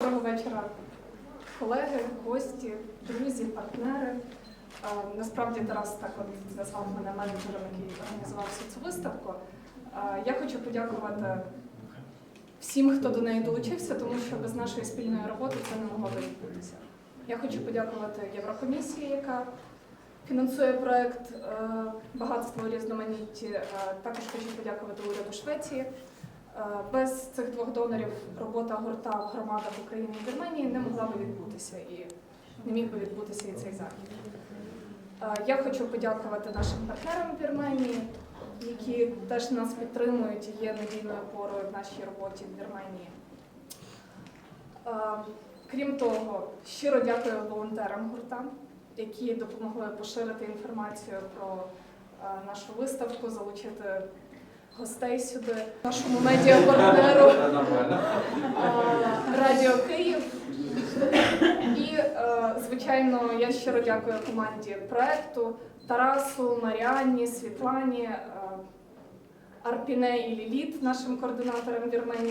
Доброго вечора, колеги, гості, друзі, партнери. Е, Насправді Тарас так от назвав мене менеджером, який організував всю цю виставку. Е, Я хочу подякувати всім, хто до неї долучився, тому що без нашої спільної роботи це не могло би відбутися. Я хочу подякувати Єврокомісії, яка фінансує проект е, багатство різноманітті. Також хочу подякувати уряду Швеції. Е, Без цих двох донорів робота гурта в громадах України і Вірменії не могла би відбутися і не міг би відбутися і цей захід. Е, Я хочу подякувати нашим партнерам в Вірменії, які теж нас підтримують і є надійною опорою в нашій роботі в Вірменії. Е, Крім того, щиро дякую волонтерам гурта, які допомогли поширити інформацію про нашу виставку, залучити гостей сюди, нашому медіапартнеру Радіо Київ. І, е, звичайно, я щиро дякую команді проекту Тарасу, Маріанні, Світлані, е, Арпіне і Ліліт, нашим координаторам Вірменії.